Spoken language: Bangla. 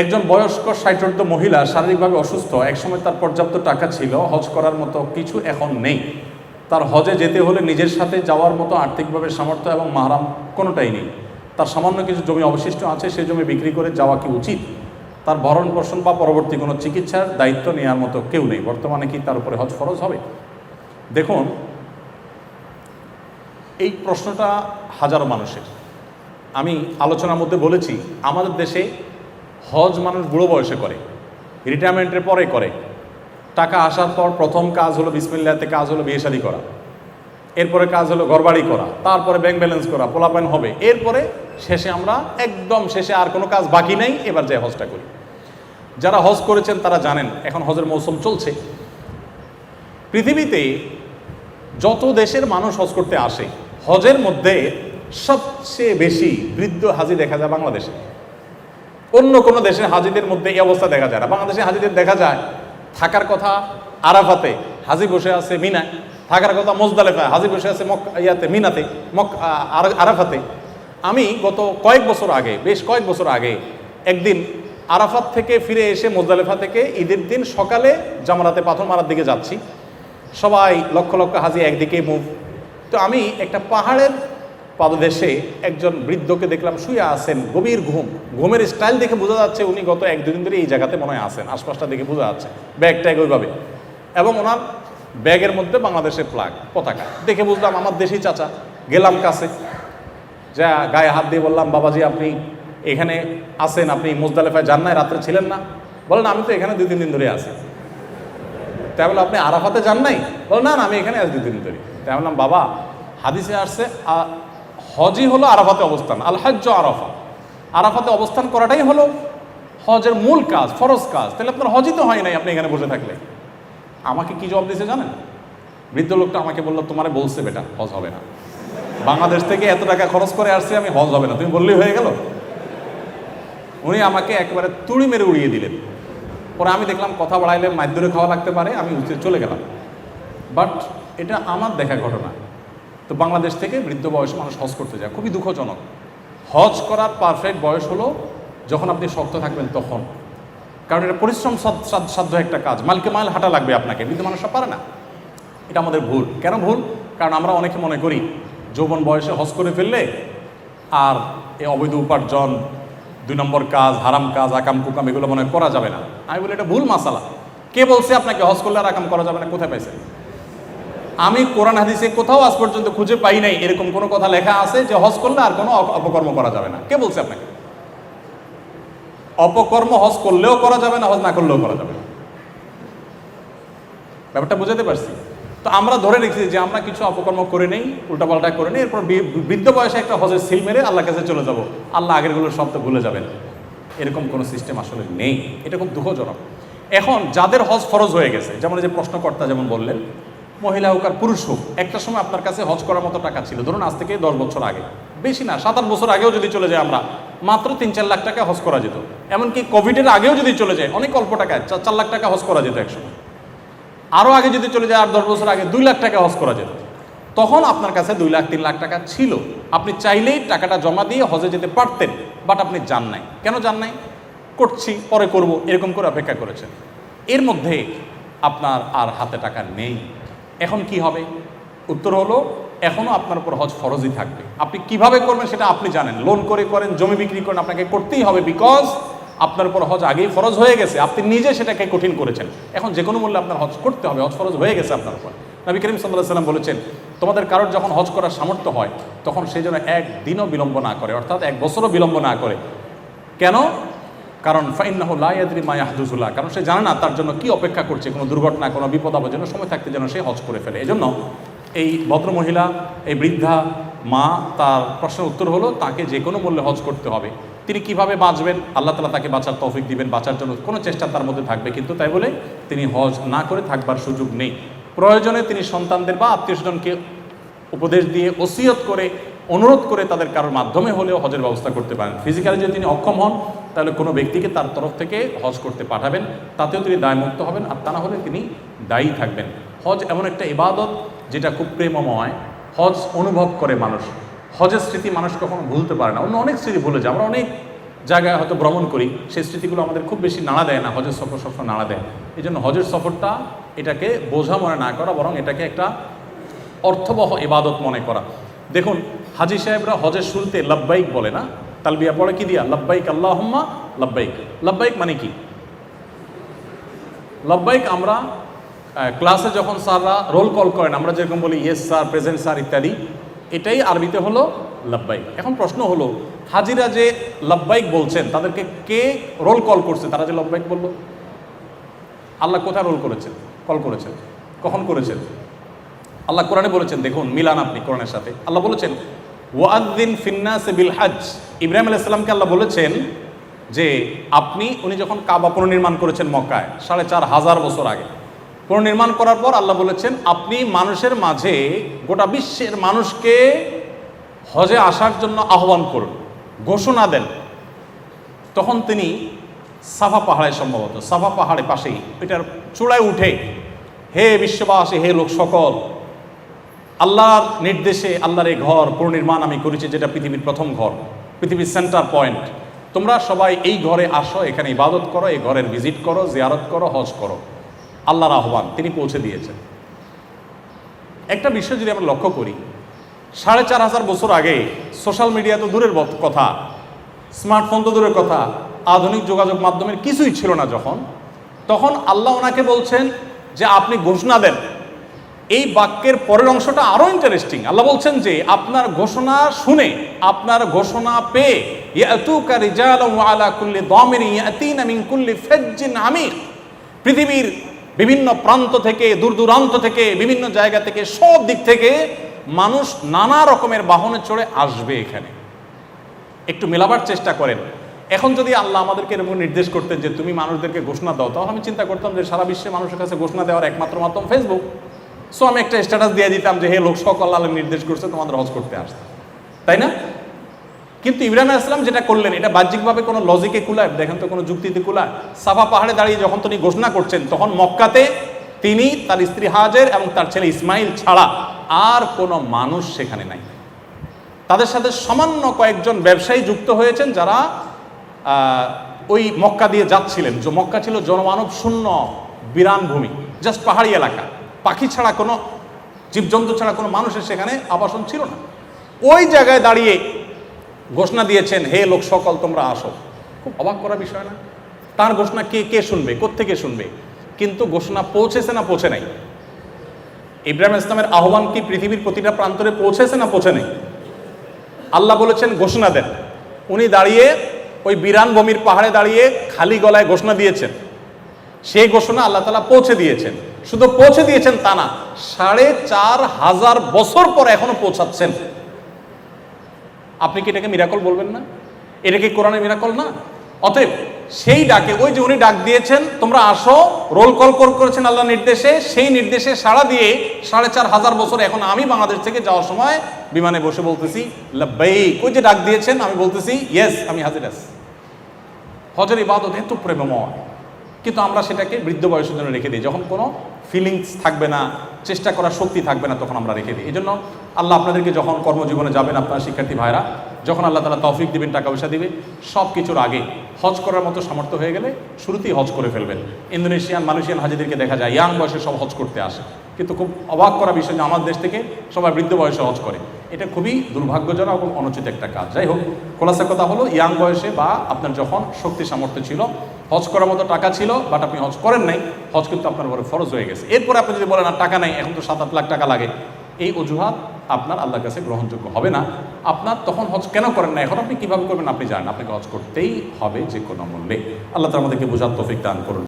একজন বয়স্ক ষাটোর্ধ মহিলা শারীরিকভাবে অসুস্থ, একসময় তার পর্যাপ্ত টাকা ছিল, হজ করার মতো কিছু এখন নেই। তার হজে যেতে হলে নিজের সাথে যাওয়ার মতো আর্থিকভাবে সামর্থ্য এবং মাহারাম কোনোটাই নেই। তার সামান্য কিছু জমি অবশিষ্ট আছে সেই জমি বিক্রি করে যাওয়া কি উচিত? তার ভরণ পোষণ বা পরবর্তী কোনো চিকিৎসার দায়িত্ব নেওয়ার মতো কেউ নেই। বর্তমানে কি তার উপরে হজ ফরজ হবে? দেখুন, এই প্রশ্নটা হাজারো মানুষের। আমি আলোচনার মধ্যে বলেছি, আমাদের দেশে হজ মানুষ বুড়ো বয়সে করে রিটায়ারমেন্টের পরে করে। টাকা আসার পর প্রথম কাজ হলো বিসমিল্লাতে কাজ হলো বিয়ে শাদী করা। এরপরে কাজ হলো ঘরবাড়ি করা, তারপরে ব্যাংক ব্যালেন্স করা পোলাপাইন হবে। এরপরে শেষে আমরা একদম শেষে আর কোনো কাজ বাকি নেই, এবার যে হজটা করি। যারা হজ করেছেন তারা জানেন, এখন হজের মৌসুম চলছে। পৃথিবীতে যত দেশের মানুষ হজ করতে আসে, হজের মধ্যে সবচেয়ে বেশি বৃদ্ধ হাজি দেখা যায় বাংলাদেশে। অন্য কোনো দেশের হাজিদের মধ্যে এই অবস্থা দেখা যায় না। বাংলাদেশে হাজিদের দেখা যায়, থাকার কথা আরাফাতে, হাজি বসে আছে মিনায়, থাকার কথা মোজদালেফায়, হাজি বসে আছে মক ইয়াতে, মিনাতে মক আর- আরাফাতে। আমি গত কয়েক বছর আগে, বেশ কয়েক বছর আগে, একদিন আরাফাত থেকে ফিরে এসে মোজদালেফা থেকে ঈদের দিন সকালে জামারাতে পাথর মারার দিকে যাচ্ছি। সবাই লক্ষ লক্ষ হাজি একদিকে মুভ তো আমি একটা পাহাড়ের পাদদেশে একজন বৃদ্ধকে দেখলাম শুয়ে আছেন, গভীর ঘুম। ঘুমের স্টাইল দেখে বোঝা যাচ্ছে উনি গত এক দুদিন ধরে এই জায়গাতে মনে হয় আছেন, আশপাশটা দেখে বোঝা যাচ্ছে। ব্যাগ ট্যাগ ওইভাবে এবং ওনার ব্যাগের মধ্যে বাংলাদেশের ফ্ল্যাগ পতাকা। দেখে বুঝলাম আমার দেশি চাচা, গেলাম কাছে। যা গায়ে হাত দিয়ে বললাম, বাবাজি, আপনি এখানে আছেন, আপনি মোজদালেফায় যান নাই, রাত্রে ছিলেন না? বলেন আমি তো এখানে দুই তিন দিন ধরে আছি। তাই বলে আপনি আরাফাতে যান নাই? বল, না আমি এখানে আজ দুই দিন ধরে। তাই বললাম, বাবা, হাদিসে আসছে হজই হলো আরাফাতে অবস্থান, আল হজ্জ আরাফা। আরাফাতে অবস্থান করাটাই হলো হজের মূল কাজ, ফরজ কাজ। তাহলে আপনার হজই তো হয় নাই আপনি এখানে বসে থাকলে। আমাকে কি জবাব দিয়েছে জানেন? বৃদ্ধ লোকটা আমাকে বলল, তোমারে বলছে বেটা, হজ হবে না। বাংলাদেশ থেকে এত টাকা খরচ করে আসছে আমি, হজ হবে না। তুমি বললেই হয়ে গেল। উনি আমাকে একবারে তুড়ি মেরে উড়িয়ে দিলেন। পরে আমি দেখলাম কথা বাড়াইলে মাইদুরে খাওয়া লাগতে পারে, আমি উঠে চলে গেলাম। বাট এটা আমার দেখা ঘটনা। তো বাংলাদেশ থেকে বৃদ্ধ বয়সে মানুষ হজ করতে যায়। খুবই দুঃখজনক। হজ করার পারফেক্ট বয়স হলো যখন আপনি শক্ত থাকবেন তখন। কারণ এটা পরিশ্রম সাধ্য- একটা কাজ। মাইলকে মাইল হাঁটা লাগবে আপনাকে বৃদ্ধ মানুষ সব পারে না। এটা আমাদের ভুল। কেন ভুল? কারণ আমরা অনেকে মনে করি, যৌবন বয়সে হজ করে ফেললে আর এই অবৈধ উপার্জন, দুই নম্বর কাজ, হারাম কাজ, আকাম, কুকাম, এগুলো মনে করা যাবে না। আমি বলি, এটা ভুল মাসালা। কে বলছে আপনাকে হজ করলে আর আকাম করা যাবে না? কোথায় পাইছেন? আমি কোরআন হাদিসে কোথাও আজ পর্যন্ত খুঁজে পাই নাই, এরকম কোনো কথা লেখা আছে যে হজ করলে আর কোনো অপকর্ম করা যাবে না। কে বলছে আপনাকে? অপকর্ম হজ করলেও করা যাবে না, হজ না করলেও করা যাবে না। ব্যাপারটা বুঝাতে পারছি? তো আমরা ধরে রেখেছি যে আমরা কিছু অপকর্ম করে নেই, উল্টাপাল্টা করে নেই, এরপর বৃদ্ধ বয়সে একটা হজের সিল মেরে আল্লাহ কাছে চলে যাব। আল্লাহ আগেরগুলো সব তো ভুলে যাবেন। এরকম কোনো সিস্টেম আসলে নেই। এটা খুব দুঃখজনক। এখন যাদের হজ ফরজ হয়ে গেছে, যেমন যে প্রশ্নকর্তা যেমন বললেন মহিলা হোক আর পুরুষ হোক, একটা সময় আপনার কাছে হজ করার মতো টাকা ছিল। ধরুন আজ থেকে দশ বছর আগে। বেশি না, সাত আট বছর আগেও যদি চলে যায় আমরা, মাত্র তিন চার লাখ টাকা হজ করা যেত। এমনকি কোভিডের আগেও যদি চলে যায়, অনেক অল্প টাকায় চার চার লাখ টাকা হজ করা যেত একসময়। আরও আগে যদি চলে যায় আর দশ বছর আগে, দুই লাখ টাকা হজ করা যেত। তখন আপনার কাছে দুই লাখ, তিন লাখ টাকা ছিল। আপনি চাইলেই টাকাটা জমা দিয়ে হজে যেতে পারতেন, বাট আপনি যান নাই। কেন যান নাই? করছি, পরে করব, এরকম করে অপেক্ষা করেছেন। এর মধ্যে আপনার আর হাতে টাকা নেই। এখন কি হবে? উত্তর হলো এখনও আপনার উপর হজ ফরজই থাকবে। আপনি কীভাবে করবেন সেটা আপনি জানেন। লোন করে করেন, জমি বিক্রি করেন, আপনাকে করতেই হবে বিকজ আপনার উপর হজ আগেই ফরজ হয়ে গেছে। আপনি নিজে সেটাকে কঠিন করেছেন। এখন যে কোনো মূল্যে আপনার হজ করতে হবে, হজ ফরজ হয়ে গেছে আপনার উপর। নবী করিম সাল্লাহ সাল্লাম বলেছেন, তোমাদের কারোর যখন হজ করার সামর্থ্য হয়, তখন সে যেন একদিনও বিলম্ব না করে, অর্থাৎ এক বছরও বিলম্ব না করে। কেন? কারণ ফাইন্নাহ লায়াদ্রি মায়াহদুজুল্লাহ কারণ সে জানে না তার জন্য কি অপেক্ষা করছে, কোনো দুর্ঘটনা, কোনো বিপদ আপদ যেন সময় থাকতে যেন সে হজ করে ফেলে। এজন্য এই ভদ্রমহিলা, এই বৃদ্ধা মা, তার প্রশ্নের উত্তর হলো, তাকে যে কোনো মূল্যে হজ করতে হবে। তিনি কীভাবে বাঁচবেন? আল্লাহ তালা তাকে বাঁচার তৌফিক দিবেন, বাঁচার জন্য কোনো চেষ্টা তার মধ্যে থাকবে। কিন্তু তাই বলে তিনি হজ না করে থাকবার সুযোগ নেই। প্রয়োজনে তিনি সন্তানদের বা আত্মীয় স্বজনকে উপদেশ দিয়ে ওসিয়ত করে, অনুরোধ করে তাদের কারোর মাধ্যমে হলেও হজের ব্যবস্থা করতে পারেন। ফিজিক্যালি যদি তিনি অক্ষম হন তাহলে কোনো ব্যক্তিকে তার তরফ থেকে হজ করতে পাঠাবেন, তাতেও তিনি দায়মুক্ত হবেন আর তা না হলে তিনি দায়ী থাকবেন। হজ এমন একটা ইবাদত যেটা খুব প্রেমময়। হজ অনুভব করে মানুষ। হজের স্মৃতি মানুষ কখনো ভুলতে পারে না। অন্য অনেক স্মৃতি ভুলে যায়। আমরা অনেক জায়গায় হয়তো ভ্রমণ করি, সেই স্মৃতিগুলো আমাদের খুব বেশি নাড়া দেয় না। হজের সফর সবসময় নাড়া দেয়। এই জন্য হজের সফরটা এটাকে বোঝা মনে না করা, বরং এটাকে একটা অর্থবহ ইবাদত মনে করা। দেখুন, হাজি সাহেবরা হজের শুরুতে লব্বাইক বলে না? তালবিয়া পড়ে কি দিয়া? লব্বাইক আল্লাহম্মা, লব্বাইক। লব্বাইক মানে কি? লব্বাইক আমরা ক্লাসে যখন স্যাররা রোল কল করেন, আমরা যেরকম বলি ইয়েস স্যার প্রেজেন্ট স্যার ইত্যাদি, এটাই আরবিতে হলো লব্বাইক। এখন প্রশ্ন হলো, হাজিরা যে লব্বাইক বলছেন, তাদেরকে কে রোল কল করছে? তারা যে লব্বাইক বলল? আল্লাহ কোথায় রোল করেছেন? কল করেছেন। কখন করেছেন? আল্লাহ কোরআনে বলেছেন, দেখুন, মিলান আপনি কোরআনের সাথে। আল্লাহ বলেছেন ওয়াদ্দিন ফিন্নাস বিল হাজ ইব্রাহিম আলাইসাল্লামকে আল্লাহ বলেছেন যে আপনি, উনি যখন কাবা পুনর্নির্মাণ করেছেন মক্কায়, সাড়ে চার হাজার বছর আগে, পুনর্নির্মাণ করার পর আল্লাহ বলেছেন, আপনি মানুষের মাঝে গোটা বিশ্বের মানুষকে হজে আসার জন্য আহ্বান করুন, ঘোষণা দেন। তখন তিনি সাফা পাহাড়ে সম্ভবত, সাফা পাহাড়ে পাশেই এটার চূড়ায় উঠে, হে বিশ্ববাসী, হে লোক সকল, আল্লাহর নির্দেশে আল্লাহর এই ঘর পুনর্নির্মাণ আমি করেছি, যেটা পৃথিবীর প্রথম ঘর। পৃথিবীর সেন্টার পয়েন্ট তোমরা সবাই এই ঘরে আসো, এখানে ইবাদত করো, এই ঘরের ভিজিট করো, জিয়ারত করো, হজ করো। আল্লাহর আহ্বান, তিনি পৌঁছে দিয়েছেন। একটা বিষয় যদি আমরা লক্ষ্য করি, সাড়ে চার হাজার বছর আগে সোশ্যাল মিডিয়া তো দূরের কথা স্মার্টফোন তো দূরের কথা, আধুনিক যোগাযোগ মাধ্যমের কিছুই ছিল না যখন, তখন আল্লাহ ওনাকে বলছেন যে আপনি ঘোষণা দেন। এই বাক্যের পরের অংশটা আরও ইন্টারেস্টিং আল্লাহ বলছেন যে, আপনার ঘোষণা শুনে, আপনার ঘোষণা পেয়ে, ইয়াতুকা আলা কুল্লি পৃথিবীর বিভিন্ন প্রান্ত থেকে, দূর দূরান্ত থেকে, বিভিন্ন জায়গা থেকে, সব দিক থেকে মানুষ নানা রকমের বাহনে চড়ে আসবে এখানে। একটু মেলাবার চেষ্টা করেন। এখন যদি আল্লাহ আমাদেরকে এরকম নির্দেশ করতেন যে, তুমি মানুষদেরকে ঘোষণা দাও তাহলে আমি চিন্তা করতাম যে, সারা বিশ্বে মানুষের কাছে ঘোষণা দেওয়ার একমাত্র মাধ্যম ফেসবুক সো আমি একটা স্ট্যাটাস দিয়ে দিতাম যে, হে লোক, সকল আল্লাহ নির্দেশ করছে, তোমাদের হজ করতে আসতে। তাই না? কিন্তু ইব্রাহিম ইসলাম যেটা করলেন, এটা বাহ্যিকভাবে কোনো লজিকে কুলায়, দেখেন তো কোনো যুক্তিতে কুলায়। সাফা পাহাড়ে দাঁড়িয়ে যখন তিনি ঘোষণা করছেন, তখন মক্কাতে তিনি তার স্ত্রী হাজের এবং তার ছেলে ইসমাইল ছাড়া আর কোনো মানুষ সেখানে নাই। তাদের সাথে সামান্য কয়েকজন ব্যবসায়ী যুক্ত হয়েছেন যারা ওই মক্কা দিয়ে যাচ্ছিলেন। যে মক্কা ছিল জনমানব শূন্য বিরান ভূমি জাস্ট পাহাড়ি এলাকা। পাখি ছাড়া কোনো, জীবজন্তু ছাড়া কোনো মানুষের সেখানে আবাসন ছিল না। ওই জায়গায় দাঁড়িয়ে ঘোষণা দিয়েছেন, হে লোক সকল, তোমরা আসো। খুব অবাক করা বিষয় না? তার ঘোষণা কে কে শুনবে, কোত্থেকে শুনবে? কিন্তু ঘোষণা পৌঁছেছে না, পৌঁছে নাই। ইব্রাহিম ইসলামের আহ্বান কি পৃথিবীর প্রতিটা প্রান্তরে পৌঁছেছে না, পৌঁছে নেই? আল্লাহ বলেছেন, ঘোষণা দেন। উনি দাঁড়িয়ে ওই বিরান ভূমির পাহাড়ে দাঁড়িয়ে খালি গলায় ঘোষণা দিয়েছেন। সেই ঘোষণা আল্লাহ তালা পৌঁছে দিয়েছেন। শুধু পৌঁছে দিয়েছেন তা না, সাড়ে চার হাজার বছর পর এখনও পৌঁছাচ্ছেন। আপনি কি এটাকে মিরাকল বলবেন না? এটা কি কোরআনে মিরাকল না? অতএব সেই ডাকে, ওই যে উনি ডাক দিয়েছেন, তোমরা আসো রোল কল কল করেছেন আল্লাহ নির্দেশে, সেই নির্দেশে সাড়া দিয়ে সাড়ে চার হাজার বছর এখন আমি বাংলাদেশ থেকে যাওয়ার সময় বিমানে বসে বলতেছি ওই যে ডাক দিয়েছেন, আমি বলতেছি ইয়েস আমি হাজির আছি। হজের ইবাদত এত প্রেমময়। কিন্তু আমরা সেটাকে বৃদ্ধ বয়সের জন্য রেখে দিই। যখন কোনো ফিলিংস থাকবে না, চেষ্টা করার শক্তি থাকবে না, তখন আমরা রেখে দিই। এই জন্য আল্লাহ আপনাদেরকে যখন কর্মজীবনে যাবেন, আপনার শিক্ষার্থী ভাইরা যখন আল্লাহ তালা তৌফিক দিবেন, টাকা পয়সা দিবে সব কিছুর আগে হজ করার মতো সামর্থ্য হয়ে গেলে শুরুতেই হজ করে ফেলবেন। ইন্দোনেশিয়ান, মালয়েশিয়ান হাজিদেরকে দেখা যায়, ইয়াং বয়সে সব হজ করতে আসে। কিন্তু খুব অবাক করা বিষয় যে আমার দেশ থেকে সবাই বৃদ্ধ বয়সে হজ করে। এটা খুবই দুর্ভাগ্যজনক এবং অনুচিত একটা কাজ। যাই হোক, খোলাসা কথা হলো, ইয়াং বয়সে বা আপনার যখন শক্তি সামর্থ্য ছিল হজ করার মতো টাকা ছিল বাট আপনি হজ করেন নাই। হজ কিন্তু আপনার উপরে ফরজ হয়ে গেছে। এরপর আপনি যদি বলেন, আর টাকা নাই, এখন তো সাত আট লাখ টাকা লাগে। এই অজুহাত আপনার আল্লাহর কাছে গ্রহণযোগ্য হবে না। আপনার তখন হজ কেন করেন না এখন আপনি কীভাবে করবেন আপনি জানেন। আপনাকে হজ করতেই হবে যে কোনো মূল্যে। আল্লাহ তার আমাদেরকে বোঝার তৌফিক দান করুন।